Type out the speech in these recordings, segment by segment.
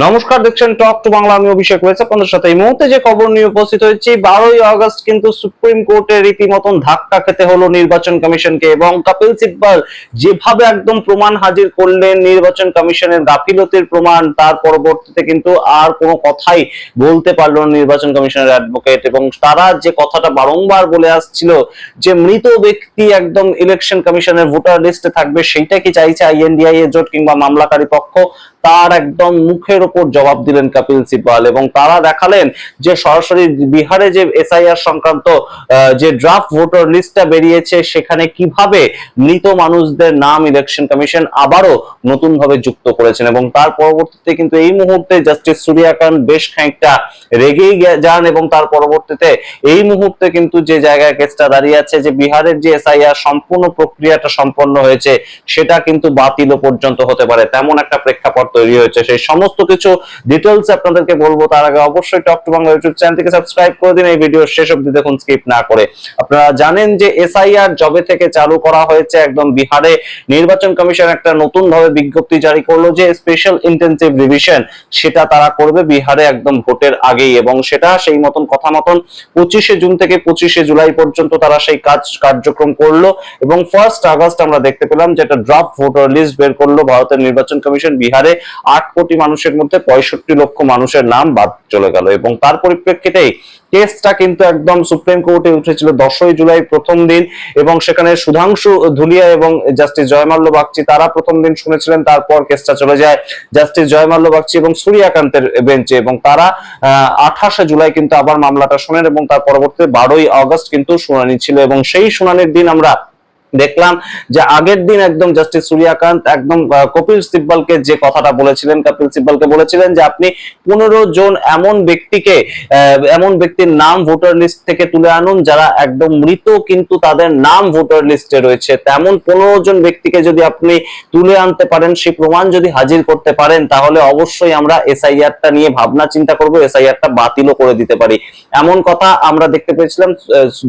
নমস্কার, দেখছেন টক টু বাংলা আমি অভিষেক রয়েছে। আপনাদের সাথে এই মুহূর্তে যে খবর নিয়ে উপস্থিত হয়েছি, বারোই আগস্ট কিন্তু সুপ্রিম কোর্টে রীতিমতন ধাক্কা খেতে হলো নির্বাচন কমিশনকে এবং কপিল সিব্বল যেভাবে একদম প্রমাণ হাজির করলেন নির্বাচন কমিশনের গাফিলতির প্রমাণ, তার পরবর্তীতে কিন্তু আর কোনো কথাই বলতে পারল নির্বাচন কমিশনের অ্যাডভোকেট এবং তারা যে কথাটা বারংবার বলে আসছিল যে মৃত ব্যক্তি একদম ইলেকশন কমিশনের ভোটার লিস্টে থাকবে, সেইটা কি চাইছে আইএনডিআই এর জোট কিংবা মামলাকারী পক্ষ? তার একদম মুখের উপর জবাব দিলেন কপিল সিব্বল এবং তারা দেখালেন যে সরাসরি বিহারে যে এসআইআর সংক্রান্ত যে ড্রাফট ভোটার লিস্টটা বেরিয়েছে, সেখানে কীভাবে মৃত মানুষদের নাম ইলেকশন কমিশন আবারও নতুন ভাবে যুক্ত করেছেন এবং তার পরবর্তীতে কিন্তু এই মুহূর্তে জাস্টিস সূর্যাকান্ত বেশ খানিকটা রেগেই যান এবং তার পরবর্তীতে এই মুহূর্তে কিন্তু যে জায়গায় কেসটা দাঁড়িয়ে আছে, যে বিহারের যে এসআইআর সম্পূর্ণ প্রক্রিয়াটা সম্পন্ন হয়েছে, সেটা কিন্তু বাতিলও পর্যন্ত হতে পারে। তেমন একটা প্রেক্ষাপট তৈরি হয়েছে। সেই সমস্ত কিছু ডিটেলস আপনাদেরকে বলব। তার আগে অবশ্যই টক টু বাংলা ইউটিউব চ্যানেলটিকে সাবস্ক্রাইব করে দিন। এই ভিডিও শেষ অবধি দেখুন স্কিপ না করে। আপনারা জানেন যে এসআইআর জবে থেকে চালু করা হয়েছে একদম বিহারে। নির্বাচন কমিশন একটা নতুন ভাবে বিজ্ঞপ্তি জারি করল যে স্পেশাল ইন্টেনসিভ রিভিশন সেটা তারা করবে বিহারে একদম ভোটের আগেই। এবং সেটা সেই মতন কথা মতন পঁচিশে জুন থেকে পঁচিশে জুলাই পর্যন্ত তারা সেই কাজ কার্যক্রম করল। এবং ফার্স্ট আগস্ট আমরা দেখতে পেলাম যেটা ড্রাফট ভোটার লিস্ট বের করল ভারতের নির্বাচন কমিশন বিহারে। আট কোটি মানুষের মধ্যে পঁয়ষট্টি লক্ষ মানুষের নাম বাদ চলে গেল এবং তার পরিপ্রেক্ষিতেই কেসটা কিন্তু একদম সুপ্রিম কোর্টে উঠেছিল দশই জুলাই প্রথম দিন এবং সেখানে সুধাংশু ধুলিয়া এবং জাস্টিস জয়মাল্য বাগচি তারা প্রথম দিন শুনেছিলেন, তারপর কেসটা চলে যায় জাস্টিস জয়মাল্য বাগচি এবং সূর্যাকান্তের বেঞ্চে এবং তারা আঠাশে জুলাই কিন্তু আবার মামলাটা শোনেন এবং তার পরবর্তীতে বারোই আগস্ট কিন্তু শুনানি ছিল এবং সেই শুনানির দিন আমরা দেখলাম যে আগের দিন একদম জাস্টিস সূর্যাকান্ত, একদম কপিল সিব্বলকে যে কথাটা বলেছিলেন, কপিল সিব্বলকে বলেছিলেন যে আপনি পনেরো জন এমন ব্যক্তিকে এমন ব্যক্তির নাম ভোটার লিস্ট থেকে তুলে আনুন যারা একদম মৃত কিন্তু তাদের নাম ভোটার লিস্টে রয়েছে। তেমন পনেরো জন ব্যক্তিকে যদি আপনি তুলে আনতে পারেন, সেই প্রমাণ যদি হাজির করতে পারেন, তাহলে অবশ্যই আমরা এসআইআরটা নিয়ে ভাবনা চিন্তা করব এসআইআরটা বাতিলও করে দিতে পারি। এমন কথা আমরা দেখতে পেয়েছিলাম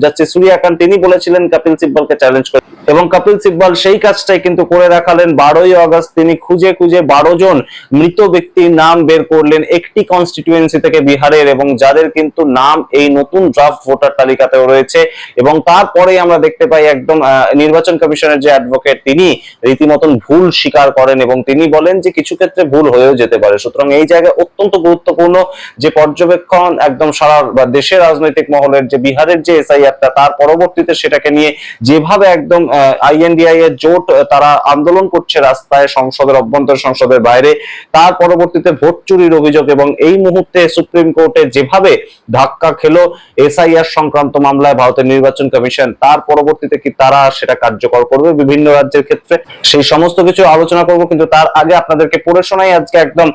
জাস্টিস সূর্যাকান্ত, তিনি বলেছিলেন, কপিল সিব্বলকে চ্যালেঞ্জ করে এবং কপিল সিব্বল সেই কাজটাই কিন্তু করে রাখালেন বারোই আগস্ট তিনি খুঁজে খুঁজে বারো জন মৃত ব্যক্তির নাম বের করলেন একটি কনস্টিটিউয়েন্সি থেকে বিহারের এবং যাদের কিন্তু নাম এই নতুন ড্রাফট ভোটার তালিকাতেও রয়েছে এবং তারপরেই আমরা দেখতে পাই একদম নির্বাচন কমিশনের যে অ্যাডভোকেট তিনি রীতিমতন ভুল স্বীকার করেন এবং তিনি বলেন যে কিছু ক্ষেত্রে ভুল হয়েও যেতে পারে। সুতরাং এই জায়গায় অত্যন্ত গুরুত্বপূর্ণ যে পর্যবেক্ষণ একদম সারা বা দেশের রাজনৈতিক মহলের যে বিহারের যে এসআইআরটা তার পরবর্তীতে সেটাকে নিয়ে যেভাবে একদম আইএনডিআই এর জোট তারা আন্দোলন করছে রাস্তায় সংসদের অভ্যন্তর সংসদের বাইরে। তার পরবর্তীতে ভোট চুরির অভিযোগ এবং এই মুহূর্তে সুপ্রিম কোর্টে যেভাবে ধাক্কা খেলো এসআইআর সংক্রান্ত মামলায় ভারতের নির্বাচন কমিশন, তার পরবর্তীতে কি তারা সেটা কার্যকর করবে বিভিন্ন রাজ্যের ক্ষেত্রে? সেই সমস্ত কিছু আলোচনা করব, কিন্তু তার আগে আপনাদেরকে পড়ে শোনাই আজকে একদম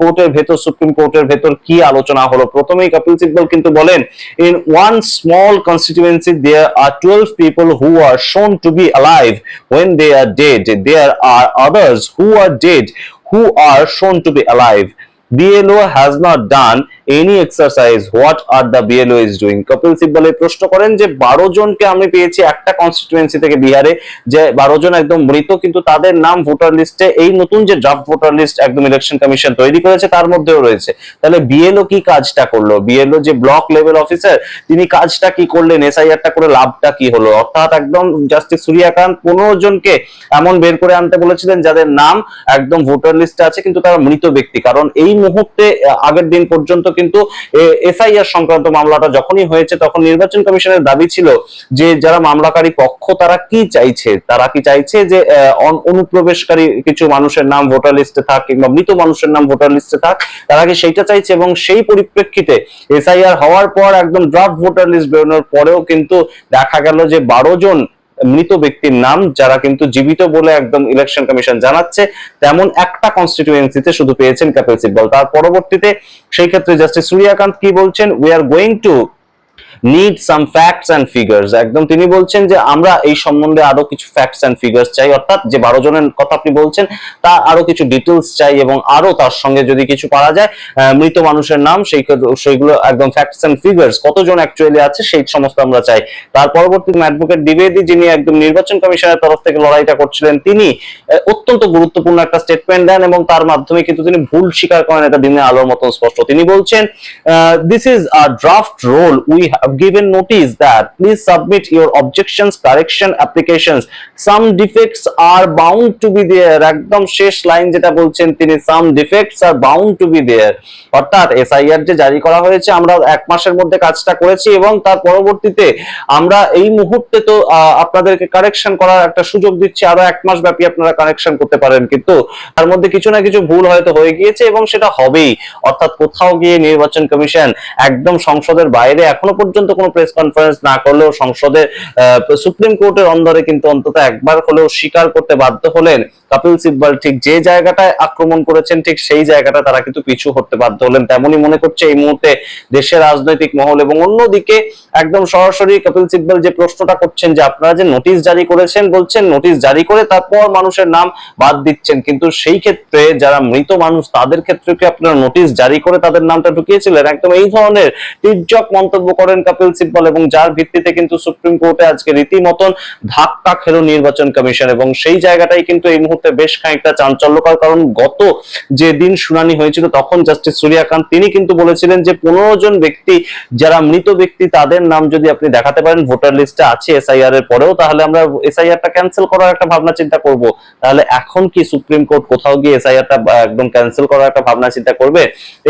কোর্টের ভেতর, সুপ্রিম কোর্টের ভেতর কি আলোচনা হলো। প্রথমেই কপিল সিব্বল কিন্তু বলেন, in one small constituency, there are 12 people who are shown to be alive when they are dead there are others who are dead who are shown to be alive BLO has not done any exercise, what are the BLO is doing? Kapil Sibal এই প্রশ্ন করেন যে, বারো জনকে আমি পেয়েছি একটা constituency থেকে বিহারে, যে বারো জন একদম মৃত, কিন্তু তাদের নাম ভোটার লিস্টে এই নতুন যে ড্রাফট ভোটার লিস্ট একদম ইলেকশন কমিশন তৈরি করেছে, তার মধ্যেও রয়েছে। তাহলে বিএলও কি কাজটা করল? বিএলও যে ব্লক লেভেল অফিসার তিনি কাজটা কি করলেন? এসআইআরটা করে লাভটা কি হলো? অর্থাৎ একদম জাস্টিস সূর্যাকান্ত পনেরো জনকে এমন বের করে আনতে বলেছিলেন, যাদের নাম একদম ভোটার লিস্টে আছে, কিন্তু তারা মৃত ব্যক্তি। কারণ এই মুহূর্তে আগের দিন পর্যন্ত কিন্তু এসআইআর সংক্রান্ত মামলাটা যখনই হয়েছে, তখন নির্বাচন কমিশনের দাবি ছিল যে যারা মামলাকারী পক্ষ, তারা কি চাইছে? তারা কি চাইছে যে অনুপ্রবেশকারী কিছু মানুষের নাম ভোটার লিস্টে থাক কিংবা মৃত মানুষের নাম ভোটার লিস্টে থাক, তারা কি সেইটা চাইছে এবং সেই পরিপ্রেক্ষিতে এসআইআর হওয়ার পর একদম ড্রাফট ভোটার লিস্ট বেরোনোর পরেও কিন্তু দেখা গেল যে বারো জন মৃত ব্যক্তির নাম যারা কিন্তু জীবিত বলে একদম ইলেকশন কমিশন জানাচ্ছে, তেমন একটা কনস্টিটিউয়েন্সিতে শুধু পেয়েছেন কপিল সিব্বল তার পরবর্তীতে সেই ক্ষেত্রে জাস্টিস সূর্যাকান্ত কি বলছেন we are going to need some facts and figures একদম তিনি বলছেন যে আমরা এই সম্বন্ধে আরও কিছু ফ্যাক্টস অ্যান্ড ফিগার্স চাই, অর্থাৎ যে বারো জনের কথা আপনি বলছেন, তা আরও কিছু ডিটেলস চাই এবং আরও তার সঙ্গে যদি কিছু পারা যায় মৃত মানুষের নাম, সেই সেইগুলো একদম ফ্যাক্টস অ্যান্ড ফিগার্স কতজন অ্যাকচুয়ালি আছে সেই সমস্ত আমরা চাই। তার পরবর্তী অ্যাডভোকেট দ্বিবেদী যিনি একদম নির্বাচন কমিশনের তরফ থেকে লড়াইটা করছিলেন, তিনি অত্যন্ত গুরুত্বপূর্ণ একটা স্টেটমেন্ট দেন এবং তার মাধ্যমে কিন্তু তিনি ভুল স্বীকার করেন, এটা দিনে আলোর মতন স্পষ্ট। তিনি বলছেন this is a draft roll we have given notice that please submit your objections correction applications some defects are bound to be there একদম শেষ লাইন যেটা বলছেন তিনি some defects are bound to be there অর্থাৎ SIR যে জারি করা হয়েছে আমরা এক মাসের মধ্যে কাজটা করেছি এবং তার পরবর্তীতে আমরা এই মুহূর্তে তো আপনাদেরকে কারেকশন করার একটা সুযোগ দিচ্ছি। আরও এক মাস ব্যাপী আপনারা কারেকশন করতে পারেন। কিন্তু তার মধ্যে কিছু না কিছু ভুল হয়তো হয়ে গিয়েছে এবং সেটা হবেই। অর্থাৎ কোথাও গিয়ে নির্বাচন কমিশন একদম সংসদের বাইরে এখনও পর্যন্ত কোনো প্রেস কনফারেন্স না করলেও সংসদের সুপ্রিম কোর্টের অন্দরে কিন্তু অন্তত একবার হলেও স্বীকার করতে বাধ্য হলেন কপিল সিব্বল। ঠিক যে জায়গাটায় আক্রমণ করেছেন, ঠিক সেই জায়গাটা তারা কিন্তু পিছু হতে বাধ্য হলেন। তেমনই মনে করছে এই মুহূর্তে দেশের রাজনৈতিক মহল এবং অন্যদিকে একদম সরাসরি কপিল সিব্বল যে প্রশ্নটা করছেন যে আপনারা যে নোটিশ জারি করেছেন, বলছেন নোটিশ জারি করে তারপর মানুষের নাম বাদ দিচ্ছেন। কিন্তু সেই ক্ষেত্রে যারা মৃত মানুষ, তাদের ক্ষেত্রে কি আপনারা নোটিশ জারি করে তাদের নামটা ঢুকিয়েছিলেন? একদম এই ধরনের তির্যক মন্তব্য করেন কপিল সিব্বল এবং যার ভিত্তিতে কিন্তু সুপ্রিম কোর্টে আজকে রীতিমতন ধাক্কা খেলো নির্বাচন কমিশন এবং সেই জায়গাটাই কিন্তু এই মুহূর্তে বেশ খানিকটা চাঞ্চল্যকর, কারণ গত যে দিন শুনানি হয়েছিল তখন জাস্টিস সূর্যকান্ত, তিনি কিন্তু বলেছিলেন যে পনেরো জন ব্যক্তি, যারা মৃত ব্যক্তি, তাদের নাম যদি আপনি দেখাতে পারেন, ভোটার লিস্টে আছে এসআইআর এর পরেও, তাহলে আমরা এসআইআরটা ক্যান্সেল করার একটা ভাবনা চিন্তা করব। তাহলে এখন কি সুপ্রিম কোর্ট কোথাও গিয়ে এসআইআরটা একদম ক্যান্সেল করার একটা ভাবনা চিন্তা করবে?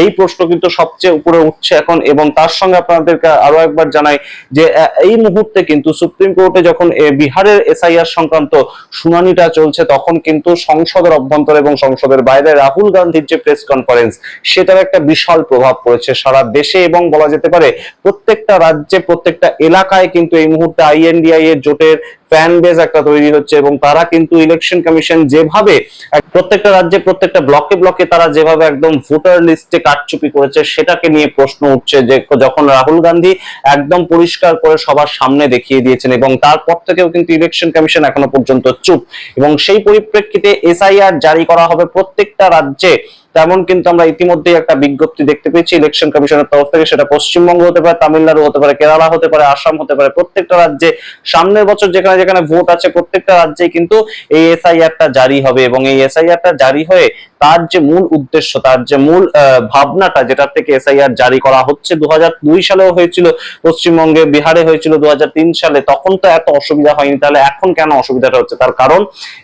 এই প্রশ্ন কিন্তু সবচেয়ে উপরে উঠছে এখন এবং তার সঙ্গে আপনাদেরকে আরও একবার জানাই যে এই মুহূর্তে কিন্তু সুপ্রিম কোর্টে যখন বিহারের এসআইআর সংক্রান্ত শুনানিটা চলছে, তখন কিন্তু সংসদের অভ্যন্তর এবং সংসদের বাইরে রাহুল গান্ধীর যে প্রেস কনফারেন্স, সেটার একটা বিশাল প্রভাব পড়েছে সারা দেশে এবং বলা যেতে পারে প্রত্যেকটা রাজ্যে, প্রত্যেকটা এলাকায় কিন্তু এই মুহূর্তে আইএনডিআই এর জোটের ফ্যান বেজ একটা তৈরি হচ্ছে এবং তারা কিন্তু ইলেকশন কমিশন যেভাবে, প্রত্যেকটা রাজ্যে, প্রত্যেকটা ব্লকে ব্লকে তারা যেভাবে একদম ভোটার লিস্টে কারচুপি করেছে, সেটাকে নিয়ে প্রশ্ন উঠছে যে, যখন রাহুল গান্ধী একদম পরিষ্কার করে সবার সামনে দেখিয়ে দিয়েছেন এবং তারপর থেকেও কিন্তু ইলেকশন কমিশন এখনও পর্যন্ত চুপ এবং সেই পরিপ্রেক্ষিতে এসআইআর জারি করা হবে প্রত্যেকটা রাজ্যে। তেমন কিন্তু আমরা ইতিমধ্যেই একটা বিজ্ঞপ্তি দেখতে পেয়েছি। ইলেকশন কমিশনের তরফ থেকে সেটা পশ্চিমবঙ্গ হতে পারে, তামিলনাড়ু হতে পারে, কেরালা হতে পারে, আসাম হতে পারে, প্রত্যেকটা রাজ্যে সামনের বছর যেখানে যেখানে ভোট আছে, প্রত্যেকটা রাজ্যে কিন্তু এই এসআইআরটা জারি হবে এবং এই এসআইআরটা জারি হয়ে তার যে মূল উদ্দেশ্য, তার যে মূল ভাবনাটা যেটার থেকে এসআইআর জারি করা হচ্ছে দু সালেও হয়েছিল, পশ্চিমবঙ্গে বিহারে হয়েছিল দু হাজার তিন সালে, তখন তো এত অসুবিধা হয়নি, তাহলে এখন কেন অসুবিধাটা হচ্ছে? তার কারণ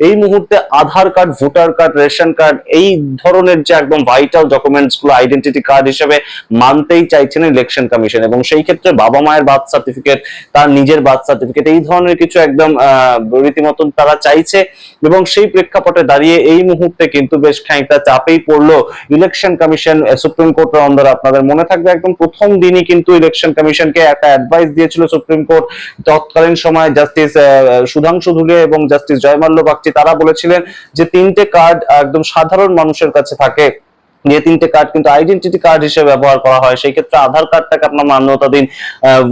এই মুহূর্তে Aadhaar card, voter card, ration card, এই ধরনের যে একদম ভাইটাল ডকুমেন্টসগুলো আইডেন্টিটি কার্ড হিসেবে মানতেই চাইছেন ইলেকশন কমিশন এবং সেই ক্ষেত্রে বাবা মায়ের বার্থ সার্টিফিকেট তার নিজের বার্থ সার্টিফিকেট এই ধরনের কিছু একদম রীতিমতন তারা চাইছে এবং সেই প্রেক্ষাপটে দাঁড়িয়ে এই মুহূর্তে কিন্তু বেশ খানিকটা চাপেই পড়ল। ইলেকশন কমিশন সুপ্রিম কোর্টের অন্দরে আপনাদের মনে থাকবে একদম প্রথম দিনই কিন্তু ইলেকশন কমিশনকে একটা অ্যাডভাইস দিয়েছিল সুপ্রিম কোর্ট তৎকালীন সময় জাস্টিস সুধাংশু ধুলে এবং জাস্টিস জয়মাল্য বাগচি, তারা বলেছিলেন যে তিনটে কার্ড একদম সাধারণ মানুষের কাছে থাকে। যে তিনটে কার্ড কিন্তু আইডেন্টিটি কার্ড হিসেবে ব্যবহার করা হয়। সেই ক্ষেত্রে আধার কার্ডটাকে আপনার মান্যতা দিন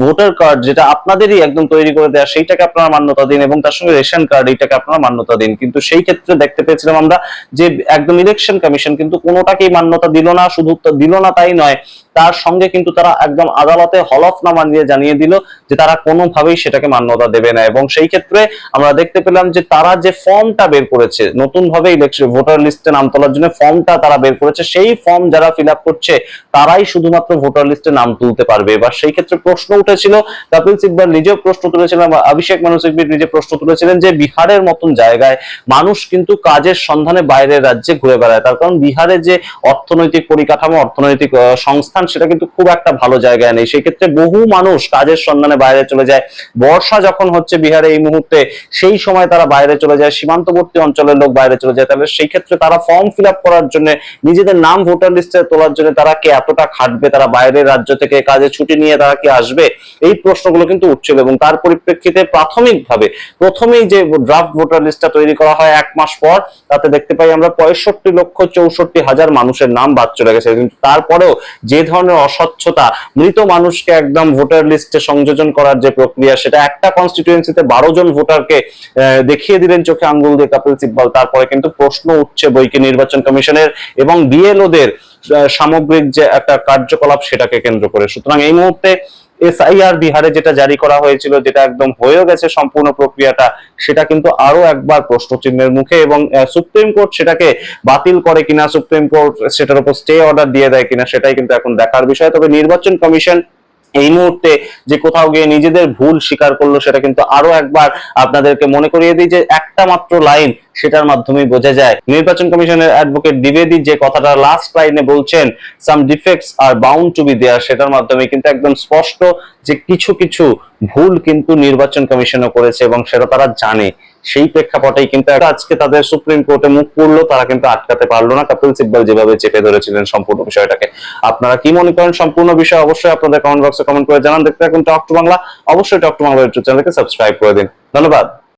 ভোটার কার্ড যেটা আপনাদেরই একদম তৈরি করে দেওয়া সেইটাকে আপনারা মান্যতা দিন এবং তার সঙ্গে রেশন কার্ড এইটাকে আপনারা মান্যতা দিন কিন্তু সেই ক্ষেত্রে দেখতে পেয়েছিলাম আমরা যে একদম ইলেকশন কমিশন কিন্তু কোনোটাকেই মান্যতা দিল না, শুধু দিল না তাই নয়, তার সঙ্গে কিন্তু তারা একদম আদালতে হলফনামা দিয়ে জানিয়ে দিল যে তারা কোনোভাবেই সেটাকে মান্যতা দেবে না। এবং সেই ক্ষেত্রে আমরা দেখতে পেলাম যে তারা যে ফর্মটা বের করেছে নতুন ভাবে ইলেকশন ভোটার লিস্টে নাম তোলার জন্য ফর্মটা তারা বের করেছে, সেই ফর্ম যারা ফিল করছে তারাই শুধুমাত্র ভোটার লিস্টে নাম তুলতে পারবে। এবার সেই ক্ষেত্রে প্রশ্ন উঠেছিল কপিল সিব্বল নিজেও প্রশ্ন তুলেছিলেন অভিষেক মানু সিংবি নিজে প্রশ্ন তুলেছিলেন যে বিহারের মতন জায়গায় মানুষ কিন্তু কাজের সন্ধানে বাইরের রাজ্যে ঘুরে বেড়ায়। তার কারণ বিহারে যে অর্থনৈতিক পরিকাঠামো, অর্থনৈতিক সংস্থান, সেটা কিন্তু খুব একটা ভালো জায়গায় নেই। সেই ক্ষেত্রে বহু মানুষ কাজের সন্ধানে বাইরে চলে যায়। বর্ষা যখন হচ্ছে বিহারে এই মুহূর্তে, সেই সময় তারা বাইরে চলে যায়। সীমান্তবর্তী অঞ্চলের লোক বাইরে চলে যায়। তাহলে সেই ক্ষেত্রে তারা ফর্ম ফিল করার জন্য নিজেদের নাম ভোটার লিস্টে তোলার জন্য তারা কি এতটা খাটবে, তারা বাইরের রাজ্য থেকে কাজে ছুটি নিয়ে তারা কি আসবে? এই প্রশ্নগুলো কিন্তু উঠছিল এবং তার পরিপ্রেক্ষিতে প্রাথমিকভাবে প্রথমেই যে ড্রাফট ভোটার লিস্টটা তৈরি করা হয় এক মাস পর, তাতে দেখতে পাই আমরা পঁয়ষট্টি লক্ষ চৌষট্টি হাজার মানুষের নাম বাদ চলে গেছে। কিন্তু তারপরেও যে ধরনের অস্বচ্ছতা মৃত মানুষকে একদম ভোটার লিস্টে সংযোজন করার যে প্রক্রিয়া, সেটা একটা কনস্টিটিউয়েন্সিতে বারো জন ভোটারকে দেখিয়ে দিলেন চোখে আঙ্গুল দিয়ে কপিল সিব্বল। তারপরে কিন্তু প্রশ্ন উঠছে বইকে নির্বাচন কমিশনের এবং বিএলওদের সামগ্রিক যে একটা কার্যকলাপ সেটাকে কেন্দ্র করে। সুতরাং এই মুহূর্তে এসআইআর বিহারে যেটা জারি করা হয়েছিল, যেটা একদম হয়েও গেছে সম্পূর্ণ প্রক্রিয়াটা, সেটা কিন্তু আরও একবার প্রশ্ন চিহ্নের মুখে এবং সুপ্রিম কোর্ট সেটাকে বাতিল করে কিনা, সুপ্রিম কোর্ট সেটার উপর স্টে অর্ডার দিয়ে দেয় কিনা, সেটাই কিন্তু এখন দেখার বিষয়। তবে নির্বাচন কমিশন এই মুহূর্তে যে কোথাও গিয়ে নিজেদের ভুল স্বীকার করল সেটা কিন্তু আরও একবার আপনাদেরকে মনে করিয়ে দিই যে একটা মাত্র লাইন সেটার মাধ্যমে বোঝা যায়। নির্বাচন কমিশনের অ্যাডভোকেট দ্বিবেদী যে কথাটা লাস্ট লাইনে বলছেন some defects are bound to be there সেটার মাধ্যমে কিন্তু একদম স্পষ্ট যে কিছু কিছু ভুল কিন্তু নির্বাচন কমিশনও করেছে এবং সেটা তারা জানে। সেই প্রেক্ষাপটেই কিন্তু আজকে তাদের সুপ্রিম কোর্টে মুখ করল তারা কিন্তু আটকাতে পারল না। কপিল সিব্বল যেভাবে চেপে ধরেছিলেন সম্পূর্ণ বিষয়টাকে। আপনারা কি মনে করেন? সম্পূর্ণ বিষয় অবশ্যই আপনাদের কমেন্ট বক্সে কমেন্ট করে জানান। দেখতে থাকুন টক টু বাংলা। অবশ্যই টক টু বাংলা ইউটিউব চ্যানেলকে সাবস্ক্রাইব করে দিন। ধন্যবাদ।